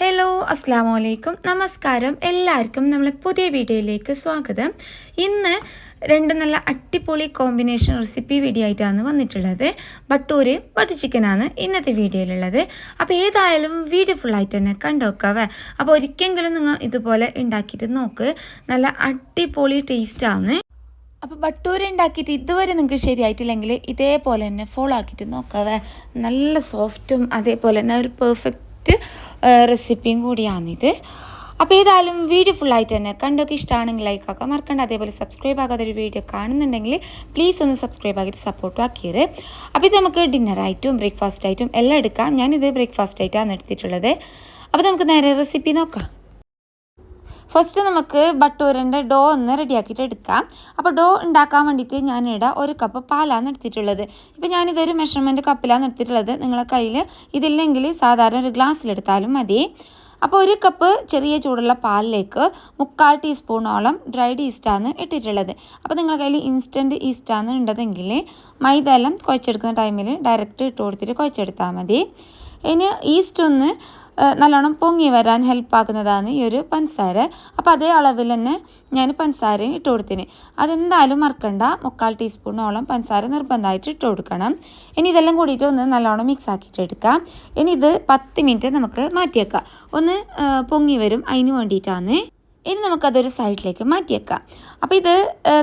Hello അസ്സാം വലൈക്കും നമസ്കാരം എല്ലാവർക്കും നമ്മളെ പുതിയ വീഡിയോയിലേക്ക് സ്വാഗതം. ഇന്ന് രണ്ട് നല്ല അടിപൊളി കോമ്പിനേഷൻ റെസിപ്പി വീഡിയോ ആയിട്ടാണ് വന്നിട്ടുള്ളത്. ബട്ടൂരയും ബട്ടർ ചിക്കനാണ് ഇന്നത്തെ വീഡിയോയിലുള്ളത് അപ്പോൾ ഏതായാലും വീഡിയോ ഫുള്ളായിട്ട് തന്നെ കണ്ടുവെക്കാവേ അപ്പോൾ ഒരിക്കലെങ്കിലും നിങ്ങൾ ഇതുപോലെ ഉണ്ടാക്കിയിട്ട് നോക്ക്. നല്ല അടിപൊളി ടേസ്റ്റാണ് അപ്പോൾ ബട്ടൂര ഉണ്ടാക്കിയിട്ട് ഇതുവരെ നിങ്ങൾക്ക് ശരിയായിട്ടില്ലെങ്കിൽ ഇതേപോലെ തന്നെ ഫോളോ ആക്കിയിട്ട് നോക്കാവേ. നല്ല സോഫ്റ്റും അതേപോലെ തന്നെ ഒരു പെർഫെക്റ്റ് റെസിപ്പിയും കൂടിയാണിത്. അപ്പോൾ ഏതായാലും വീഡിയോ ഫുള്ളായിട്ട് തന്നെ കണ്ടൊക്കെ ഇഷ്ടമാണെങ്കിൽ ലൈക്ക് ആക്കുക മറക്കണ്ട. അതേപോലെ സബ്സ്ക്രൈബ് ആകാതെ ഒരു വീഡിയോ കാണുന്നുണ്ടെങ്കിൽ പ്ലീസ് ഒന്ന് സബ്സ്ക്രൈബ് ആക്കിയിട്ട് സപ്പോർട്ടും ആക്കിയത്. അപ്പോൾ ഇത് നമുക്ക് ഡിന്നറായിട്ടും ബ്രേക്ക്ഫാസ്റ്റ് ആയിട്ടും എല്ലാം എടുക്കാം. ഞാനിത് ബ്രേക്ക്ഫാസ്റ്റ് ആയിട്ടാണ് എടുത്തിട്ടുള്ളത്. അപ്പോൾ നമുക്ക് നേരെ റെസിപ്പി നോക്കാം. ഫസ്റ്റ് നമുക്ക് ബട്ടൂരന്റെ ഡോ ഒന്ന് റെഡിയാക്കിയിട്ട് എടുക്കാം. അപ്പോൾ ഡോ ഉണ്ടാക്കാൻ വേണ്ടിയിട്ട് ഞാനിവിടെ ഒരു കപ്പ് പാലാണ് എടുത്തിട്ടുള്ളത്. ഇപ്പോൾ ഞാനിതൊരു മെഷർമെന്റ് കപ്പിലാണ് എടുത്തിട്ടുള്ളത്. നിങ്ങളുടെ കയ്യിൽ ഇതില്ലെങ്കിൽ സാധാരണ ഒരു ഗ്ലാസ്സിലെടുത്താലും മതി. അപ്പോൾ ഒരു കപ്പ് ചെറിയ ചൂടുള്ള പാലിലേക്ക് മുക്കാൽ ടീസ്പൂണോളം ഡ്രൈഡ് ഈസ്റ്റാണ് ഇട്ടിട്ടുള്ളത്. അപ്പോൾ നിങ്ങളുടെ കയ്യിൽ ഇൻസ്റ്റന്റ് ഈസ്റ്റാണ് ഉണ്ടതെങ്കിൽ മൈദ കുഴച്ചെടുക്കുന്ന ടൈമിൽ ഡയറക്റ്റ് ഇട്ട് കൊടുത്തിട്ട് കുഴച്ചെടുത്താൽ മതി. ഇനി ഈസ്റ്റ് ഒന്ന് നല്ലോണം പൊങ്ങി വരാൻ ഹെൽപ്പ് ആക്കുന്നതാണ് ഈ ഒരു പഞ്ചസാര. അപ്പോൾ അതേ അളവിൽ തന്നെ ഞാൻ പഞ്ചസാരയും ഇട്ട് കൊടുത്തിന്. അതെന്തായാലും മറക്കണ്ട. മുക്കാൽ ടീസ്പൂണോളം പഞ്ചസാര നിർബന്ധമായിട്ട് ഇട്ട് കൊടുക്കണം. ഇനി ഇതെല്ലാം കൂടിയിട്ട് ഒന്ന് നല്ലോണം മിക്സ് ആക്കിയിട്ട് എടുക്കാം. ഇനി ഇത് പത്ത് മിനിറ്റ് നമുക്ക് മാറ്റിയേക്കാം ഒന്ന് പൊങ്ങി വരും. അതിന് വേണ്ടിയിട്ടാണ് ഇനി നമുക്കതൊരു സൈഡിലേക്ക് മാറ്റിയേക്കാം. അപ്പോൾ ഇത്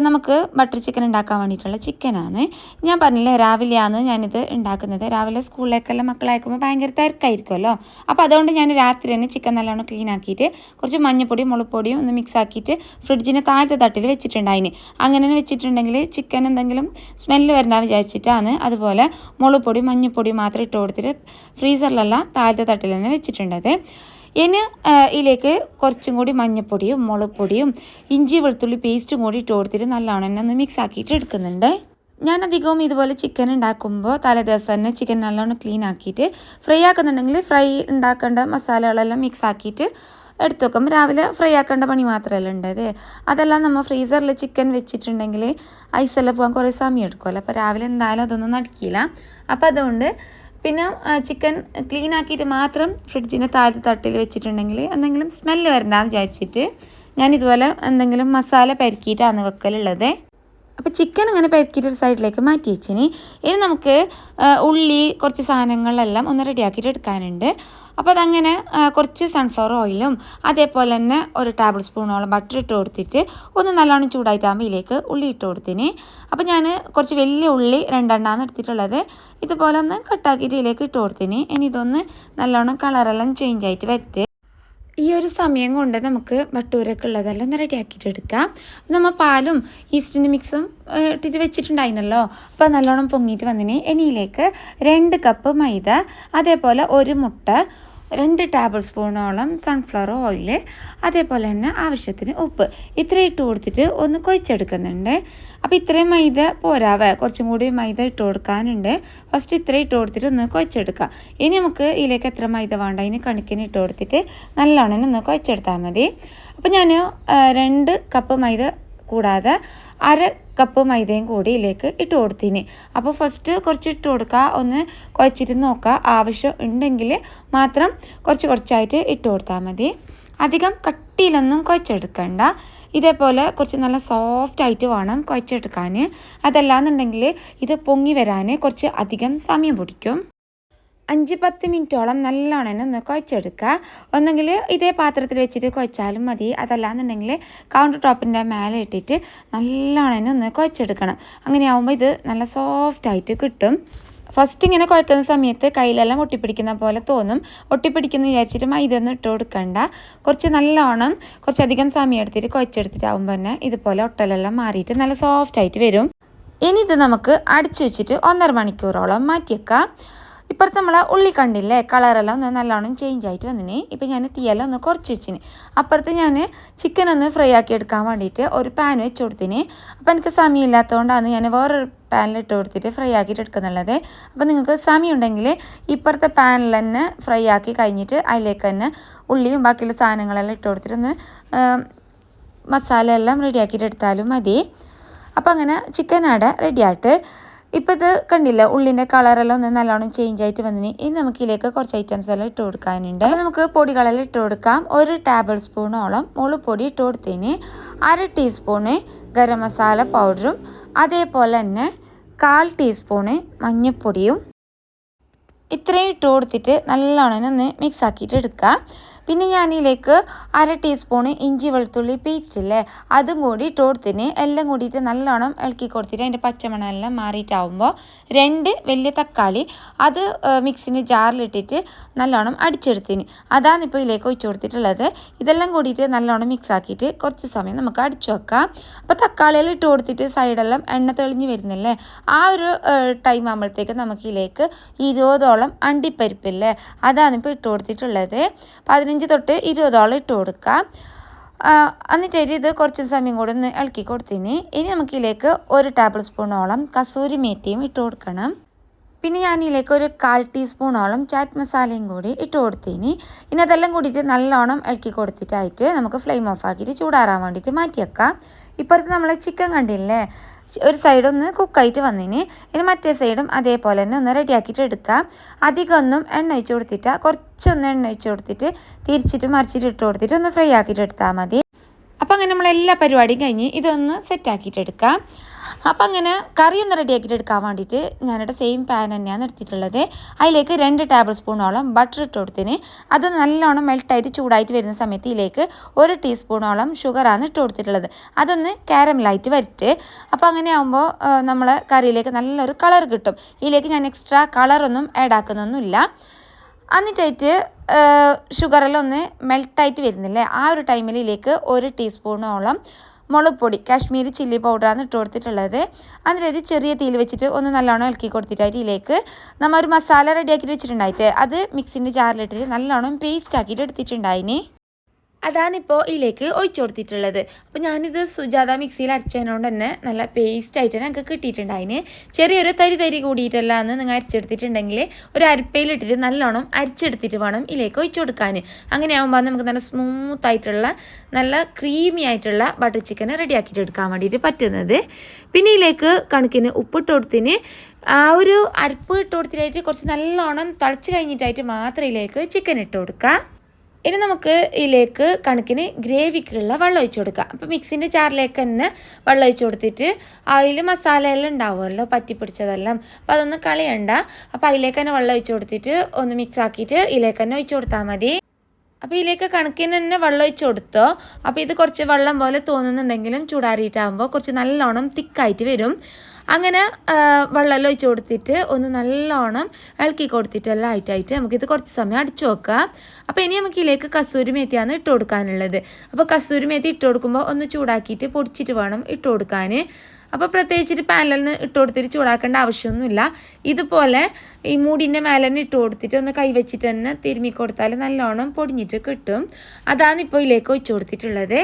നമുക്ക് ബട്ടർ ചിക്കൻ ഉണ്ടാക്കാൻ വേണ്ടിയിട്ടുള്ള ചിക്കനാണ്. ഞാൻ പറഞ്ഞില്ലേ രാവിലെയാണ് ഞാനിത് ഉണ്ടാക്കുന്നത്. രാവിലെ സ്കൂളിലേക്കെല്ലാം മക്കളായിക്കുമ്പോൾ ഭയങ്കര തിരക്കായിരിക്കുമല്ലോ. അപ്പോൾ അതുകൊണ്ട് ഞാൻ രാത്രി തന്നെ ചിക്കൻ നല്ലോണം ക്ലീൻ ആക്കിയിട്ട് കുറച്ച് മഞ്ഞപ്പൊടിയും മുളപ്പൊടിയും ഒന്ന് മിക്സ് ആക്കിയിട്ട് ഫ്രിഡ്ജിന്റെ താഴത്തെ തട്ടിൽ വെച്ചിട്ടുണ്ട് അതിന്. അങ്ങനെ വെച്ചിട്ടുണ്ടെങ്കിൽ ചിക്കൻ എന്തെങ്കിലും സ്മെല്ല് വരണ്ട വിചാരിച്ചിട്ടാണ്. അതുപോലെ മുളപ്പൊടി മഞ്ഞപ്പൊടി മാത്രം ഇട്ട് കൊടുത്തിട്ട് ഫ്രീസറിലല്ല താഴത്തെ തട്ടിൽ തന്നെ വെച്ചിട്ടുണ്ടത്. ഇനി ഇതിലേക്ക് കുറച്ചും കൂടി മഞ്ഞൾപ്പൊടിയും മുളക് ഇഞ്ചി വെളുത്തുള്ളി പേസ്റ്റും കൂടി ഇട്ട് കൊടുത്തിട്ട് നല്ലോണം ഒന്ന് മിക്സ് ആക്കിയിട്ട് എടുക്കുന്നുണ്ട്. ഞാൻ അധികവും ഇതുപോലെ ചിക്കൻ ഉണ്ടാക്കുമ്പോൾ തലേദിവസം തന്നെ ചിക്കൻ നല്ലോണം ക്ലീൻ ആക്കിയിട്ട് ഫ്രൈ ആക്കുന്നുണ്ടെങ്കിൽ ഫ്രൈ ഉണ്ടാക്കേണ്ട മസാലകളെല്ലാം മിക്സ് ആക്കിയിട്ട് എടുത്തു വെക്കും രാവിലെ ഫ്രൈ ആക്കേണ്ട പണി മാത്രമല്ല ഉണ്ടത്. അതെല്ലാം നമ്മൾ ഫ്രീസറിൽ ചിക്കൻ വെച്ചിട്ടുണ്ടെങ്കിൽ ഐസെല്ലാം പോകാൻ കുറേ സമയം എടുക്കുമല്ലോ. അപ്പോൾ രാവിലെ എന്തായാലും അതൊന്നും നടക്കില്ല. അപ്പോൾ അതുകൊണ്ട് പിന്നെ ചിക്കൻ ക്ലീൻ ആക്കിയിട്ട് മാത്രം ഫ്രിഡ്ജിന്റെ താഴത്തെ തട്ടിൽ വെച്ചിട്ടുണ്ടെങ്കിൽ എന്തെങ്കിലും സ്മെല്ല് വരണ്ടെന്ന് വിചാരിച്ചിട്ട് ഞാൻ ഇതുപോലെ എന്തെങ്കിലും മസാല പരക്കിയിട്ടാണ് വെക്കലുള്ളത്. അപ്പോൾ ചിക്കൻ അങ്ങനെ പെരുക്കിയിട്ട് ഒരു സൈഡിലേക്ക് മാറ്റി വെച്ചിന്. ഇനി നമുക്ക് ഉള്ളി കുറച്ച് സാധനങ്ങളെല്ലാം ഒന്ന് റെഡിയാക്കിയിട്ട് എടുക്കാനുണ്ട്. അപ്പോൾ അതങ്ങനെ കുറച്ച് സൺഫ്ലവർ ഓയിലും അതേപോലെ തന്നെ ഒരു ടേബിൾ സ്പൂണോളം ബട്ടർ ഇട്ട് കൊടുത്തിട്ട് ഒന്ന് നല്ലോണം ചൂടായിട്ടാകുമ്പോൾ ഇതിലേക്ക് ഉള്ളി ഇട്ട് കൊടുത്തിന്. അപ്പോൾ ഞാൻ കുറച്ച് വലിയ ഉള്ളി രണ്ടെണ്ണമാണ് എടുത്തിട്ടുള്ളത്. ഇതുപോലെ ഒന്ന് കട്ടാക്കിയിട്ട് ഇതിലേക്ക് ഇട്ട് കൊടുത്തിന്. ഇനി ഇതൊന്ന് നല്ലോണം കളറെല്ലാം ചേഞ്ച് ആയിട്ട് വരട്ടെ. ഈ ഒരു സമയം കൊണ്ട് നമുക്ക് വട്ടൂരൊക്കെ ഉള്ളതെല്ലാം ഒന്ന് റെഡിയാക്കിയിട്ട് എടുക്കാം. നമ്മൾ പാലും ഈസ്റ്റിന്റെ മിക്സും ഇട്ടിട്ട് വെച്ചിട്ടുണ്ടായിരുന്നല്ലോ. അപ്പോൾ നല്ലോണം പൊങ്ങിയിട്ട് വന്നിന്. ഇനിയിലേക്ക് രണ്ട് കപ്പ് മൈദ അതേപോലെ ഒരു മുട്ട രണ്ട് ടേബിൾ സ്പൂണോളം സൺഫ്ലവർ ഓയിൽ അതേപോലെ തന്നെ ആവശ്യത്തിന് ഉപ്പ്. ഇത്രയും ഇട്ട് കൊടുത്തിട്ട് ഒന്ന് കൊഴിച്ചെടുക്കുന്നുണ്ട്. അപ്പോൾ ഇത്രയും മൈദ പോരാവേ. കുറച്ചും കൂടി മൈദ ഇട്ട് കൊടുക്കാനുണ്ട്. ഫസ്റ്റ് ഇത്രയും ഇട്ട് കൊടുത്തിട്ട് ഒന്ന് കൊഴിച്ചെടുക്കുക ഇനി നമുക്ക് ഇതിലേക്ക് എത്ര മൈദ വേണ്ട? അതിന് കണക്കിന് ഇട്ട് കൊടുത്തിട്ട് നല്ലോണം ഒന്ന് കൊഴിച്ചെടുത്താൽ മതി. അപ്പോൾ ഞാൻ രണ്ട് കപ്പ് മൈദ കൂടാതെ അര കപ്പ് മൈദയും കൂടി ഇതിലേക്ക് ഇട്ട് കൊടുത്തിന്. അപ്പോൾ ഫസ്റ്റ് കുറച്ച് ഇട്ട് കൊടുക്കുക ഒന്ന് കുഴച്ചിട്ട് നോക്കുക ആവശ്യം ഉണ്ടെങ്കിൽ മാത്രം കുറച്ച് കുറച്ചായിട്ട് ഇട്ട് കൊടുത്താൽ മതി. അധികം കട്ടിയിലൊന്നും കുഴച്ചെടുക്കണ്ട. ഇതേപോലെ കുറച്ച് നല്ല സോഫ്റ്റ് ആയിട്ട് വേണം കുഴച്ചെടുക്കാൻ അതല്ലാന്നുണ്ടെങ്കിൽ ഇത് പൊങ്ങി വരാൻ കുറച്ച് അധികം സമയം പിടിക്കും. അഞ്ച് പത്ത് മിനിറ്റോളം നല്ലോണം തന്നെ ഒന്ന് കുഴച്ചെടുക്കുക. ഒന്നെങ്കിൽ ഇതേ പാത്രത്തിൽ വെച്ചിട്ട് കുഴച്ചാലും മതി. അതല്ലാന്നുണ്ടെങ്കിൽ കൗണ്ടർ ടോപ്പിന്റെ മേലെ ഇട്ടിട്ട് നല്ലോണം തന്നെ ഒന്ന് കുഴച്ചെടുക്കണം. അങ്ങനെയാവുമ്പോൾ ഇത് നല്ല സോഫ്റ്റ് ആയിട്ട് കിട്ടും. ഫസ്റ്റ് ഇങ്ങനെ കുഴക്കുന്ന സമയത്ത് കയ്യിലെല്ലാം ഒട്ടിപ്പിടിക്കുന്ന പോലെ തോന്നും. ഒട്ടിപ്പിടിക്കുന്ന വിചാരിച്ചിട്ട് മൈദ ഒന്നും ഇട്ട് കൊടുക്കണ്ട. കുറച്ച് നല്ലോണം കുറച്ചധികം സമയം എടുത്തിട്ട് കുഴച്ചെടുത്തിട്ടാവുമ്പോൾ തന്നെ ഇതുപോലെ ഒട്ടലെല്ലാം മാറിയിട്ട് നല്ല സോഫ്റ്റ് ആയിട്ട് വരും. ഇനി ഇത് നമുക്ക് അടിച്ചു വെച്ചിട്ട് ഒന്നര മണിക്കൂറോളം മാറ്റിയേക്കാം. ഇപ്പുറത്ത് നമ്മൾ ഉള്ളി കണ്ടില്ലേ? കളറെല്ലാം ഒന്ന് നല്ലോണം ചേഞ്ച് ആയിട്ട് വന്നിന്. ഇപ്പം ഞാൻ തീയെല്ലാം ഒന്ന് കുറച്ച് വെച്ചിന്. അപ്പുറത്ത് ഞാൻ ചിക്കൻ ഒന്ന് ഫ്രൈ ആക്കി എടുക്കാൻ വേണ്ടിയിട്ട് ഒരു പാൻ വെച്ച് കൊടുത്തിന്. അപ്പം എനിക്ക് സമയമില്ലാത്തതുകൊണ്ടാണ് ഞാൻ വേറൊരു പാനിൽ ഇട്ട് കൊടുത്തിട്ട് ഫ്രൈ ആക്കിയിട്ട് എടുക്കുന്നുള്ളത്. അപ്പോൾ നിങ്ങൾക്ക് സമയം ഉണ്ടെങ്കിൽ ഇപ്പുറത്തെ പാനിൽ തന്നെ ഫ്രൈ ആക്കി കഴിഞ്ഞിട്ട് അതിലേക്ക് തന്നെ ഉള്ളിയും ബാക്കിയുള്ള സാധനങ്ങളെല്ലാം ഇട്ട് കൊടുത്തിട്ടൊന്ന് മസാല എല്ലാം റെഡിയാക്കിയിട്ട് എടുത്താലും മതി. അപ്പോൾ അങ്ങനെ ചിക്കൻ അവിടെ റെഡിയായിട്ട് ഇപ്പോൾ ഇത് കണ്ടില്ല ഉള്ളിന്റെ കളറെല്ലാം ഒന്ന് നല്ലോണം ചേഞ്ച് ആയിട്ട് വന്നിന്. ഇനി നമുക്ക് ഇതിലേക്ക് കുറച്ച് ഐറ്റംസ് എല്ലാം ഇട്ട് കൊടുക്കാനുണ്ട്. അപ്പോൾ നമുക്ക് പൊടികളെല്ലാം ഇട്ട് കൊടുക്കാം. ഒരു ടേബിൾ സ്പൂണോളം മുളുപ്പൊടി ഇട്ട് കൊടുത്തതിന് അര ടീസ്പൂണ് ഗരം മസാല പൗഡറും അതേപോലെ തന്നെ കാൽ ടീസ്പൂണ് മഞ്ഞൾപ്പൊടിയും ഇത്രയും ഇട്ട് കൊടുത്തിട്ട് നല്ലോണം ഒന്ന് മിക്സ് ആക്കിയിട്ട് എടുക്കുക പിന്നെ ഞാനിതിലേക്ക് അര ടീസ്പൂൺ ഇഞ്ചി വെളുത്തുള്ളി പേസ്റ്റ് ഇല്ലേ അതും കൂടി ഇട്ട് കൊടുത്തിന് എല്ലാം കൂടിയിട്ട് നല്ലോണം ഇളക്കി കൊടുത്തിട്ട് അതിന്റെ പച്ചമണമെല്ലാം മാറിയിട്ടാവുമ്പോൾ രണ്ട് വലിയ തക്കാളി അത് മിക്സിന് ജാറിലിട്ടിട്ട് നല്ലോണം അടിച്ചെടുത്തിന്. അതാണ് ഇപ്പോൾ ഇതിലേക്ക് ഒഴിച്ചു കൊടുത്തിട്ടുള്ളത്. ഇതെല്ലാം കൂടിയിട്ട് നല്ലോണം മിക്സ് ആക്കിയിട്ട് കുറച്ച് സമയം നമുക്ക് അടിച്ചു വെക്കാം. അപ്പോൾ തക്കാളിയെല്ലാം ഇട്ട് കൊടുത്തിട്ട് സൈഡെല്ലാം എണ്ണ തെളിഞ്ഞ് വരുന്നില്ലേ ആ ഒരു ടൈം ആകുമ്പോഴത്തേക്ക് നമുക്ക് ഇതിലേക്ക് ഇരുപതോളം അണ്ടിപ്പരിപ്പില്ലേ? അതാണ് ഇപ്പോൾ ഇട്ട് കൊടുത്തിട്ടുള്ളത്. പതിനഞ്ച് തൊട്ട് ഇരുപതോളം ഇട്ട് കൊടുക്കാം. എന്നിട്ട് ഇത് കുറച്ച് സമയം കൂടെ ഒന്ന് ഇളക്കി കൊടുത്തിന്. ഇനി നമുക്കിതിലേക്ക് ഒരു ടേബിൾ സ്പൂണോളം കസൂരി മേത്തിയും ഇട്ട് കൊടുക്കണം. പിന്നെ ഞാൻ ഇതിലേക്ക് ഒരു കാൽ ടീസ്പൂണോളം ചാറ്റ് മസാലയും കൂടി ഇട്ട് കൊടുത്തിന്. ഇനി അതെല്ലാം കൂടിയിട്ട് നല്ലോണം ഇളക്കി കൊടുത്തിട്ടായിട്ട് നമുക്ക് ഫ്ലെയിം ഓഫ് ആക്കിയിട്ട് ചൂടാറാൻ വേണ്ടിയിട്ട് മാറ്റി ഇപ്പോഴത്തെ നമ്മൾ ചിക്കൻ കണ്ടില്ലേ? ഒരു സൈഡ് ഒന്ന് കുക്കായിട്ട് വന്നിന്. ഇനി മറ്റേ സൈഡും അതേപോലെ തന്നെ ഒന്ന് റെഡിയാക്കിയിട്ട് എടുക്കാം. അധികമൊന്നും എണ്ണ ഒഴിച്ച് കൊടുത്തിട്ട് കുറച്ചൊന്ന് എണ്ണ ഒഴിച്ച് കൊടുത്തിട്ട് തിരിച്ചിട്ട് മറിച്ചിട്ട് ഇട്ട് കൊടുത്തിട്ട് ഒന്ന് ഫ്രൈ ആക്കിയിട്ട് എടുത്താൽ മതി. അപ്പോൾ അങ്ങനെ നമ്മൾ എല്ലാ പരിപാടിയും കഴിഞ്ഞ് ഇതൊന്ന് സെറ്റ് ആക്കിയിട്ട് എടുക്കാം അപ്പം അങ്ങനെ കറി ഒന്ന് റെഡിയാക്കിയിട്ട് എടുക്കാൻ വേണ്ടിയിട്ട് ഞാനിവിടെ സെയിം പാൻ തന്നെയാണ് എടുത്തിട്ടുള്ളത്. അതിലേക്ക് രണ്ട് ടേബിൾ സ്പൂണോളം ബട്ടർ ഇട്ട് കൊടുത്തിന്. അത് നല്ലോണം മെൽട്ടായിട്ട് ചൂടായിട്ട് വരുന്ന സമയത്ത് ഇതിലേക്ക് ഒരു ടീസ്പൂണോളം ഷുഗറാണ് ഇട്ട് കൊടുത്തിട്ടുള്ളത്. അതൊന്ന് കാരമലായിട്ട് വരട്ട്. അപ്പോൾ അങ്ങനെ ആകുമ്പോൾ നമ്മൾ കറിയിലേക്ക് നല്ലൊരു കളർ കിട്ടും. ഇതിലേക്ക് ഞാൻ എക്സ്ട്രാ കളറൊന്നും ആഡ് ആക്കുന്നൊന്നുമില്ല. എന്നിട്ടായിട്ട് ഷുഗറെല്ലാം ഒന്ന് മെൽട്ടായിട്ട് വരുന്നില്ലേ? ആ ഒരു ടൈമിലേക്ക് ഒരു ടീസ്പൂണോളം മുളക് പൊടി കാശ്മീരി ചില്ലി പൗഡറാണ് ഇട്ട് കൊടുത്തിട്ടുള്ളത്. അതിലൊരു ചെറിയ തീയിൽ വെച്ചിട്ട് ഒന്ന് നല്ലോണം ഇളക്കി കൊടുത്തിട്ടായിട്ട് ഇതിലേക്ക് നമ്മൾ ഒരു മസാല റെഡിയാക്കിയിട്ട് വെച്ചിട്ടുണ്ടായിട്ട് അത് മിക്സിന്റെ ജാറിലിട്ടിട്ട് നല്ലോണം പേസ്റ്റ് ആക്കിയിട്ട് എടുത്തിട്ടുണ്ടായിന്. അതാണിപ്പോൾ ഇതിലേക്ക് ഒഴിച്ചു കൊടുത്തിട്ടുള്ളത്. അപ്പോൾ ഞാനിത് സുജാത മിക്സിയിൽ അരച്ചതിനോണ്ട് തന്നെ നല്ല പേസ്റ്റ് ആയിട്ട് ഞങ്ങൾക്ക് കിട്ടിയിട്ടുണ്ടായിന് ചെറിയൊരു തരി തരി കൂടിയിട്ടല്ല എന്ന് നിങ്ങൾ അരച്ചെടുത്തിട്ടുണ്ടെങ്കിൽ ഒരു അരപ്പയിലിട്ടിട്ട് നല്ലോണം അരച്ചെടുത്തിട്ട് വേണം ഇതിലേക്ക് ഒഴിച്ചു കൊടുക്കാൻ അങ്ങനെ ആകുമ്പോൾ നമുക്ക് നല്ല സ്മൂത്ത് ആയിട്ടുള്ള നല്ല ക്രീമി ആയിട്ടുള്ള ബട്ടർ ചിക്കൻ റെഡിയാക്കിയിട്ട് എടുക്കാൻ വേണ്ടിയിട്ട് പറ്റുന്നത്. പിന്നെ ഇതിലേക്ക് കണക്കിന് ഉപ്പിട്ട് കൊടുത്തിന് ആ ഒരു അരപ്പ് ഇട്ട് കൊടുത്തിട്ടായിട്ട് കുറച്ച് നല്ലോണം തിളച്ച് കഴിഞ്ഞിട്ടായിട്ട് മാത്രം ഇതിലേക്ക് ചിക്കൻ ഇട്ട് കൊടുക്കുക ഇനി നമുക്ക് ഇതിലേക്ക് കണക്കിന് ഗ്രേവിക്കുള്ള വെള്ളം ഒഴിച്ചു കൊടുക്കാം. അപ്പോൾ മിക്സിന്റെ ചാറിലേക്ക് തന്നെ വെള്ളം ഒഴിച്ചു കൊടുത്തിട്ട് അതിൽ മസാലയെല്ലാം ഉണ്ടാവുമല്ലോ പറ്റി പിടിച്ചതെല്ലാം അപ്പോൾ അതൊന്ന് കളയണ്ട. അപ്പോൾ അതിലേക്ക് തന്നെ വെള്ളം ഒഴിച്ചു കൊടുത്തിട്ട് ഒന്ന് മിക്സ് ആക്കിയിട്ട് ഇതിലേക്ക് തന്നെ ഒഴിച്ചു കൊടുത്താൽ മതി. അപ്പോൾ ഇതിലേക്ക് കണക്കിന് തന്നെ വെള്ളം ഒഴിച്ച് കൊടുത്തോ. അപ്പോൾ ഇത് കുറച്ച് വെള്ളം പോലെ തോന്നുന്നുണ്ടെങ്കിലും ചൂടാറിയിട്ടാകുമ്പോൾ കുറച്ച് നല്ലോണം തിക്കായിട്ട് വരും. അങ്ങനെ വെള്ളമെല്ലാം ഒഴിച്ച് കൊടുത്തിട്ട് ഒന്ന് നല്ലോണം ഇളക്കി കൊടുത്തിട്ടെല്ലാം ആയിട്ടായിട്ട് നമുക്കിത് കുറച്ച് സമയം അടിച്ചു വെക്കുക അപ്പോൾ ഇനി നമുക്ക് ഇതിലേക്ക് കസൂരി മേത്തിയാണ് ഇട്ട് കൊടുക്കാനുള്ളത്. അപ്പോൾ കസൂരി മേത്തി ഇട്ട് കൊടുക്കുമ്പോൾ ഒന്ന് ചൂടാക്കിയിട്ട് പൊടിച്ചിട്ട് വേണം ഇട്ട് കൊടുക്കാൻ അപ്പോൾ പ്രത്യേകിച്ചിട്ട് പാനലിൽ നിന്ന് ഇട്ട് കൊടുത്തിട്ട് ചൂടാക്കേണ്ട ആവശ്യമൊന്നുമില്ല. ഇതുപോലെ ഈ മൂടിന്റെ മേലെ തന്നെ ഇട്ട് കൊടുത്തിട്ട് ഒന്ന് കൈവച്ചിട്ട് തന്നെ തിരുമ്മി കൊടുത്താൽ നല്ലോണം പൊടിഞ്ഞിട്ട് കിട്ടും. അതാണ് ഇപ്പോൾ ഇതിലേക്ക് ഒഴിച്ചു കൊടുത്തിട്ടുള്ളത്.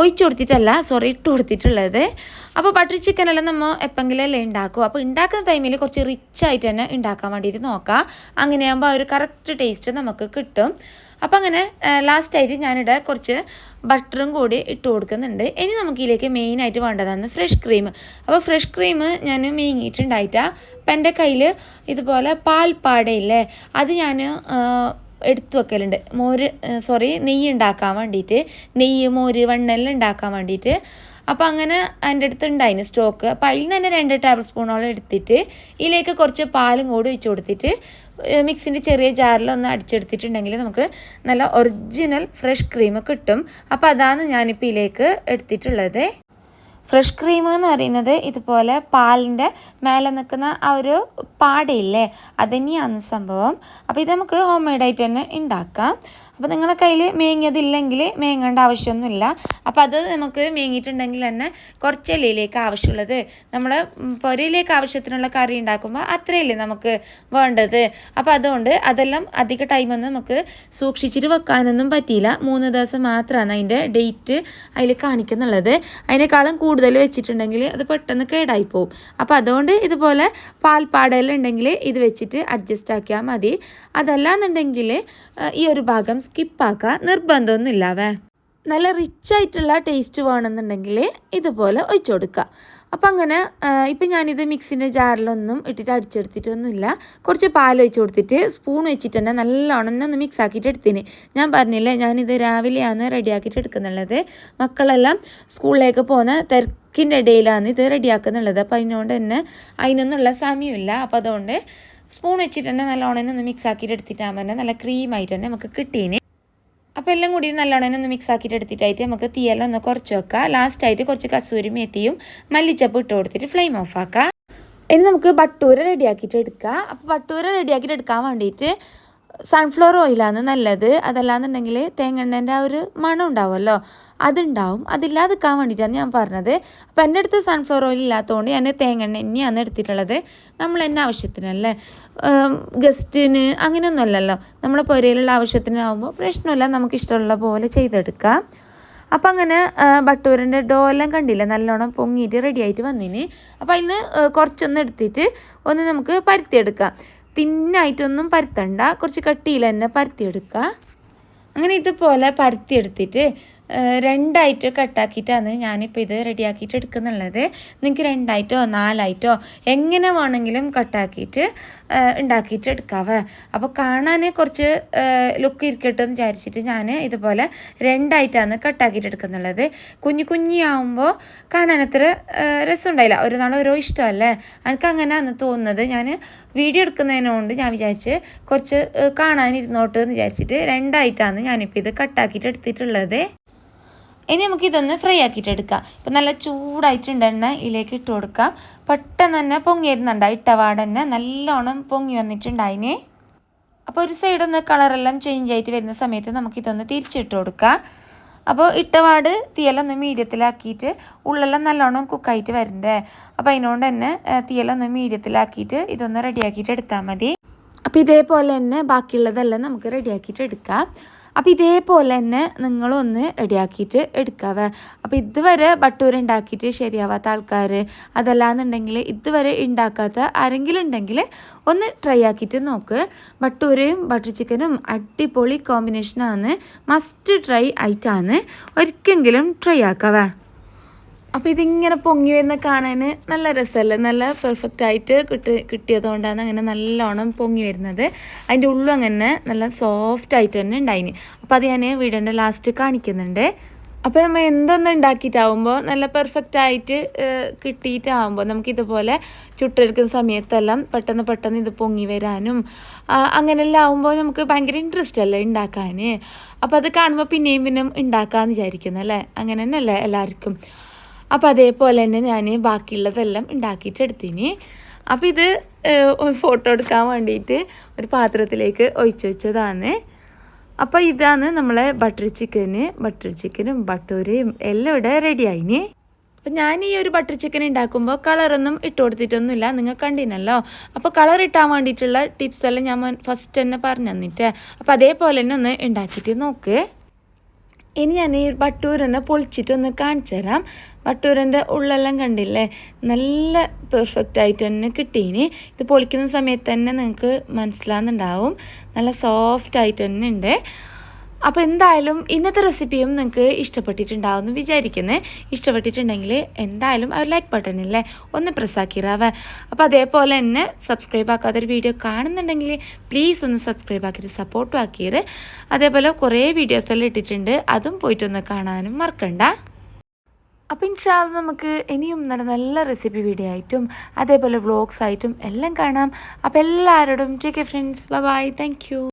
ഒഴിച്ചു കൊടുത്തിട്ടല്ല സോറി ഇട്ട് കൊടുത്തിട്ടുള്ളത്. അപ്പോൾ ബട്ടർ ചിക്കനെല്ലാം നമ്മൾ എപ്പെങ്കിലല്ലേ ഉണ്ടാക്കും അപ്പോൾ ഉണ്ടാക്കുന്ന ടൈമിൽ കുറച്ച് റിച്ച് ആയിട്ട് തന്നെ ഉണ്ടാക്കാൻ വേണ്ടിയിട്ട് നോക്കാം. അങ്ങനെയാകുമ്പോൾ ആ ഒരു കറക്റ്റ് ടേസ്റ്റ് നമുക്ക് കിട്ടും. അപ്പോൾ അങ്ങനെ ലാസ്റ്റായിട്ട് ഞാനിവിടെ കുറച്ച് ബട്ടറും കൂടി ഇട്ട് കൊടുക്കുന്നുണ്ട്. ഇനി നമുക്ക് ഇതിലേക്ക് മെയിനായിട്ട് വേണ്ടതാണ് ഫ്രഷ് ക്രീം അപ്പോൾ ഫ്രഷ് ക്രീം ഞാൻ മീങ്ങിയിട്ടുണ്ടായിട്ടാണ് അപ്പം എന്റെ കയ്യിൽ ഇതുപോലെ പാൽപ്പാടയില്ലേ അത് ഞാൻ എടുത്തു വെക്കലുണ്ട് മോര് സോറി നെയ്യ് ഉണ്ടാക്കാൻ വേണ്ടിയിട്ട് നെയ്യ് മോര് വെണ്ണെല്ലാം ഉണ്ടാക്കാൻ വേണ്ടിയിട്ട് അപ്പോൾ അങ്ങനെ എന്റെ അടുത്ത് ഉണ്ടായിന് സ്റ്റോക്ക് അപ്പോൾ അതിൽ തന്നെ രണ്ട് ടേബിൾ സ്പൂണോളം എടുത്തിട്ട് ഇതിലേക്ക് കുറച്ച് പാലും കൂടി ഒഴിച്ച് കൊടുത്തിട്ട് മിക്സിന്റെ ചെറിയ ജാറിൽ ഒന്ന് അടിച്ചെടുത്തിട്ടുണ്ടെങ്കിൽ നമുക്ക് നല്ല ഒറിജിനൽ ഫ്രഷ് ക്രീം കിട്ടും. അപ്പോൾ അതാണ് ഞാനിപ്പോൾ ഇതിലേക്ക് എടുത്തിട്ടുള്ളത്. ഫ്രഷ് ക്രീം എന്ന് പറയുന്നത് ഇതുപോലെ പാലിന്റെ മേലെ നിൽക്കുന്ന ആ ഒരു പാടയില്ലേ? അതന്നെയാണ് സംഭവം. അപ്പോൾ ഇത് നമുക്ക് ഹോം മെയ്ഡായിട്ട് തന്നെ ഉണ്ടാക്കാം. അപ്പോൾ നിങ്ങളുടെ കയ്യിൽ മേങ്ങിയതില്ലെങ്കിൽ മേങ്ങേണ്ട ആവശ്യമൊന്നുമില്ല. അപ്പോൾ അത് നമുക്ക് മേങ്ങിയിട്ടുണ്ടെങ്കിൽ തന്നെ കുറച്ച് ഇലയിലേക്ക് ആവശ്യമുള്ളത്. നമ്മൾ പൊരയിലേക്ക് ആവശ്യത്തിനുള്ള കറി ഉണ്ടാക്കുമ്പോൾ അത്രയല്ലേ നമുക്ക് വേണ്ടത്. അപ്പോൾ അതുകൊണ്ട് അതെല്ലാം അധിക ടൈമൊന്നും നമുക്ക് സൂക്ഷിച്ചിട്ട് വെക്കാനൊന്നും പറ്റിയില്ല. മൂന്ന് ദിവസം മാത്രമാണ് അതിന്റെ ഡേറ്റ് അതിൽ കാണിക്കുന്നുള്ളത്. അതിനേക്കാളും കൂടുതൽ വെച്ചിട്ടുണ്ടെങ്കിൽ അത് പെട്ടെന്ന് കേടായി അപ്പോൾ അതുകൊണ്ട് ഇതുപോലെ പാൽപ്പാടയിലുണ്ടെങ്കിൽ ഇത് വെച്ചിട്ട് അഡ്ജസ്റ്റ് ആക്കിയാൽ മതി. അതല്ല എന്നുണ്ടെങ്കിൽ ഈ ഒരു ഭാഗം സ്കിപ്പാക്കുക നിർബന്ധമൊന്നുമില്ലാവേ. നല്ല റിച്ച് ആയിട്ടുള്ള ടേസ്റ്റ് വേണമെന്നുണ്ടെങ്കിൽ ഇതുപോലെ ഒഴിച്ചു കൊടുക്കുക. അപ്പം അങ്ങനെ ഇപ്പം ഞാനിത് മിക്സിന്റെ ജാറിലൊന്നും ഇട്ടിട്ട് അടിച്ചെടുത്തിട്ടൊന്നുമില്ല. കുറച്ച് പാൽ ഒഴിച്ച് കൊടുത്തിട്ട് സ്പൂൺ വെച്ചിട്ട് തന്നെ നല്ലോണം ഒന്ന് മിക്സ് ആക്കിയിട്ട് എടുത്തിന്. ഞാൻ പറഞ്ഞില്ലേ ഞാനിത് രാവിലെയാണ് റെഡിയാക്കിയിട്ട് എടുക്കുന്നുള്ളത്. മക്കളെല്ലാം സ്കൂളിലേക്ക് പോകുന്ന തിരക്കിന്റെ ഇടയിലാണ് ഇത് റെഡിയാക്കുന്നുള്ളത് അപ്പോൾ അതിനോണ്ട് തന്നെ അതിനൊന്നുള്ള സമയമില്ല. അപ്പോൾ അതുകൊണ്ട് സ്പൂൺ വെച്ചിട്ട് തന്നെ നല്ലോണം ഒന്ന് മിക്സ് ആക്കിയിട്ട് എടുത്തിട്ടാകുമ്പോൾ തന്നെ നല്ല ക്രീമായിട്ട് തന്നെ നമുക്ക് കിട്ടീന്. അപ്പോൾ എല്ലാം കൂടി നല്ലോണം ഒന്ന് മിക്സ് ആക്കിയിട്ട് എടുത്തിട്ടായിട്ട് നമുക്ക് തീയെല്ലാം ഒന്ന് കുറച്ച് വെക്കുക ലാസ്റ്റായിട്ട് കുറച്ച് കസൂരി മേത്തിയും മല്ലിച്ചപ്പ് ഇട്ട് കൊടുത്തിട്ട് ഫ്ലെയിം ഓഫ് ആക്കാം. ഇനി നമുക്ക് ബട്ടൂര റെഡിയാക്കിയിട്ട് എടുക്കാം. അപ്പോൾ ബട്ടൂര റെഡിയാക്കിയിട്ട് എടുക്കാൻ വേണ്ടിയിട്ട് സൺഫ്ലവർ ഓയിലാണ് നല്ലത്. അതല്ലാന്നുണ്ടെങ്കിൽ തേങ്ങണ്ണേന്റെ ആ ഒരു മണം ഉണ്ടാവുമല്ലോ. അതുണ്ടാവും. അതില്ലാതിക്കാൻ വേണ്ടിയിട്ടാണ് ഞാൻ പറഞ്ഞത്. അപ്പം എന്റെ അടുത്ത് സൺഫ്ലവർ ഓയിൽ ഇല്ലാത്തതുകൊണ്ട് ഞാൻ തേങ്ങണ്ണ തന്നെയാണ് എടുത്തിട്ടുള്ളത്. നമ്മൾ എന്നെ ആവശ്യത്തിനല്ലേ ഗസ്റ്റിന് അങ്ങനെയൊന്നും അല്ലല്ലോ. നമ്മളെ പുരയിലുള്ള ആവശ്യത്തിനാവുമ്പോൾ പ്രശ്നമില്ല. നമുക്ക് ഇഷ്ടമുള്ള പോലെ ചെയ്തെടുക്കാം. അപ്പം അങ്ങനെ ബട്ടൂരിന്റെ ഡോലെല്ലാം കണ്ടില്ല? നല്ലോണം പൊങ്ങിയിട്ട് റെഡി ആയിട്ട് വന്നിന്. അപ്പം അതിന് കുറച്ചൊന്ന് എടുത്തിട്ട് ഒന്ന് നമുക്ക് പരുത്തിയെടുക്കാം. തിന്നായിട്ടൊന്നും പരത്തണ്ട. കുറച്ച് കട്ടിയിൽ തന്നെ പരത്തിയെടുക്കുക. അങ്ങനെ ഇതുപോലെ പരുത്തിയെടുത്തിട്ട് രണ്ടായിട്ട് കട്ടാക്കിയിട്ടാണ് ഞാനിപ്പോൾ ഇത് റെഡിയാക്കിയിട്ട് എടുക്കുന്നുള്ളത്. നിങ്ങൾക്ക് രണ്ടായിട്ടോ നാലായിട്ടോ എങ്ങനെ വേണമെങ്കിലും കട്ടാക്കിയിട്ട് ഉണ്ടാക്കിയിട്ട് എടുക്കാവേ. അപ്പോൾ കാണാൻ കുറച്ച് ലുക്ക് ഇരിക്കട്ടെ എന്ന് വിചാരിച്ചിട്ട് ഞാൻ ഇതുപോലെ രണ്ടായിട്ടാണ് കട്ടാക്കിയിട്ട് എടുക്കുന്നുള്ളത്. കുഞ്ഞു കുഞ്ഞിയാവുമ്പോൾ കാണാൻ അത്ര രസം ഉണ്ടായില്ല ഒരു നാൾ ഓരോ ഇഷ്ടമല്ലേ? എനിക്ക് അങ്ങനെയാണ് തോന്നുന്നത്. ഞാൻ വീഡിയോ എടുക്കുന്നതിനോണ്ട് ഞാൻ വിചാരിച്ച് കുറച്ച് കാണാനിരുന്നോട്ട് എന്ന് വിചാരിച്ചിട്ട് രണ്ടായിട്ടാണ് ഞാനിപ്പോൾ ഇത് കട്ടാക്കിയിട്ട് എടുത്തിട്ടുള്ളത്. ഇനി നമുക്ക് ഇതൊന്ന് ഫ്രൈ ആക്കിയിട്ട് എടുക്കാം. ഇപ്പം നല്ല ചൂടായിട്ടുണ്ട് എണ്ണ ഇതിലേക്ക് ഇട്ട് കൊടുക്കാം. പെട്ടെന്ന് തന്നെ പൊങ്ങി വരുന്നുണ്ട് ഇട്ടവാട് തന്നെ നല്ലോണം പൊങ്ങി വന്നിട്ടുണ്ടായിന്. അപ്പോൾ ഒരു സൈഡൊന്ന് കളറെല്ലാം ചേഞ്ച് ആയിട്ട് വരുന്ന സമയത്ത് നമുക്കിതൊന്ന് തിരിച്ചിട്ട് കൊടുക്കാം. അപ്പോൾ ഇട്ടവാട് തീയലൊന്ന് മീഡിയത്തിലാക്കിയിട്ട് ഉള്ളെല്ലാം നല്ലോണം കുക്കായിട്ട് വരണ്ടേ? അപ്പോൾ അതിനോണ്ട് തന്നെ തീയലൊന്ന് മീഡിയത്തിലാക്കിയിട്ട് ഇതൊന്ന് റെഡിയാക്കിയിട്ട് എടുത്താൽ മതി. അപ്പോൾ ഇതേപോലെ തന്നെ ബാക്കിയുള്ളതെല്ലാം നമുക്ക് റെഡിയാക്കിയിട്ട് എടുക്കാം. അപ്പോൾ ഇതേപോലെ തന്നെ നിങ്ങളൊന്ന് റെഡിയാക്കിയിട്ട് എടുക്കാവേ. അപ്പോൾ ഇതുവരെ ബട്ടൂര ഉണ്ടാക്കിയിട്ട് ശരിയാവാത്ത ആൾക്കാർ അതല്ലാന്നുണ്ടെങ്കിൽ ഇതുവരെ ഉണ്ടാക്കാത്ത ആരെങ്കിലും ഉണ്ടെങ്കിൽ ഒന്ന് ട്രൈ ആക്കിയിട്ട് നോക്ക്. ബട്ടൂരയും ബട്ടർ ചിക്കനും അടിപൊളി കോമ്പിനേഷനാണ് മസ്റ്റ് ട്രൈ ആയിട്ടാണ്. ഒരിക്കലെങ്കിലും ട്രൈ ആക്കാവേ. അപ്പോൾ ഇതിങ്ങനെ പൊങ്ങി വരുന്ന കാണാൻ നല്ല രസമല്ലേ? നല്ല പെർഫെക്റ്റ് ആയിട്ട് കിട്ടി കിട്ടിയതുകൊണ്ടാണ് അങ്ങനെ നല്ലോണം പൊങ്ങി വരുന്നത്. അതിന്റെ ഉള്ളും അങ്ങനെ നല്ല സോഫ്റ്റ് ആയിട്ട് തന്നെ ഉണ്ടായിന്. അപ്പോൾ അത് ഞാൻ വീടിന്റെ ലാസ്റ്റ് കാണിക്കുന്നുണ്ട്. അപ്പോൾ നമ്മൾ എന്തൊന്നും ഉണ്ടാക്കിയിട്ടാവുമ്പോൾ നല്ല പെർഫെക്റ്റ് ആയിട്ട് കിട്ടിയിട്ടാവുമ്പോൾ നമുക്കിതുപോലെ ചുട്ടെടുക്കുന്ന സമയത്തെല്ലാം പെട്ടെന്ന് പെട്ടെന്ന് ഇത് പൊങ്ങി വരാനും അങ്ങനെയെല്ലാം ആവുമ്പോൾ നമുക്ക് ഭയങ്കര ഇൻട്രസ്റ്റ് അല്ലേ ഉണ്ടാക്കാൻ അപ്പോൾ അത് കാണുമ്പോൾ പിന്നെയും പിന്നെയും ഉണ്ടാക്കാമെന്ന് വിചാരിക്കുന്നല്ലേ? അങ്ങനെ തന്നെയല്ലേ എല്ലാവർക്കും? അപ്പോൾ അതേപോലെ തന്നെ ഞാൻ ബാക്കിയുള്ളതെല്ലാം ഉണ്ടാക്കിയിട്ടെടുത്തിന്. അപ്പോൾ ഇത് ഫോട്ടോ എടുക്കാൻ വേണ്ടിയിട്ട് ഒരു പാത്രത്തിലേക്ക് ഒഴിച്ചു വെച്ചതാണ്. അപ്പോൾ ഇതാണ് നമ്മളെ ബട്ടർ ചിക്കന്. ബട്ടർ ചിക്കനും ബട്ടൂരയും എല്ലാം ഇവിടെ റെഡി ആയിന് അപ്പം ഞാൻ ഈ ഒരു ബട്ടർ ചിക്കൻ ഉണ്ടാക്കുമ്പോൾ കളറൊന്നും ഇട്ട് കൊടുത്തിട്ടൊന്നുമില്ല. നിങ്ങൾ കണ്ടിനല്ലോ. അപ്പോൾ കളർ ഇട്ടാൻ വേണ്ടിയിട്ടുള്ള ടിപ്സ് എല്ലാം ഞാൻ ഫസ്റ്റ് തന്നെ പറഞ്ഞു തന്നിട്ട്. അപ്പോൾ അതേപോലെ തന്നെ ഒന്ന് ഉണ്ടാക്കിയിട്ട് നോക്ക്. ഇനി ഞാൻ ഈ ബട്ടൂരനെ പൊളിച്ചിട്ടൊന്ന് കാണിച്ചു തരാം ബട്ടൂരന്റെ ഉള്ളെല്ലാം കണ്ടില്ലേ? നല്ല പെർഫെക്റ്റ് ആയിട്ട് തന്നെ കിട്ടീനി. ഇത് പൊളിക്കുന്ന സമയത്ത് തന്നെ നിങ്ങൾക്ക് മനസ്സിലാകുന്നുണ്ടാവും നല്ല സോഫ്റ്റ് ആയിട്ട് തന്നെ ഉണ്ട്. അപ്പോൾ എന്തായാലും ഇന്നത്തെ റെസിപ്പിയും നിങ്ങൾക്ക് ഇഷ്ടപ്പെട്ടിട്ടുണ്ടാവും എന്ന് വിചാരിക്കുന്നത് ഇഷ്ടപ്പെട്ടിട്ടുണ്ടെങ്കിൽ എന്തായാലും ആ ലൈക്ക് ബട്ടൺ ഇല്ലേ? ഒന്ന് പ്രസ്സാക്കിറാവേ അപ്പോൾ അതേപോലെ തന്നെ സബ്സ്ക്രൈബ് ആക്കാത്തൊരു വീഡിയോ കാണുന്നുണ്ടെങ്കിൽ പ്ലീസ് ഒന്ന് സബ്സ്ക്രൈബ് ആക്കിയിട്ട് സപ്പോർട്ടും ആക്കിയത് അതേപോലെ കുറേ വീഡിയോസ് എല്ലാം ഇട്ടിട്ടുണ്ട്. അതും പോയിട്ടൊന്ന് കാണാനും മറക്കണ്ട. അപ്പോൾ ഇൻഷാൽ നമുക്ക് ഇനിയും നല്ല നല്ല റെസിപ്പി വീഡിയോ ആയിട്ടും അതേപോലെ വ്ളോഗ്സ് ആയിട്ടും എല്ലാം കാണാം. അപ്പോൾ എല്ലാവരോടും take a friends bye thank you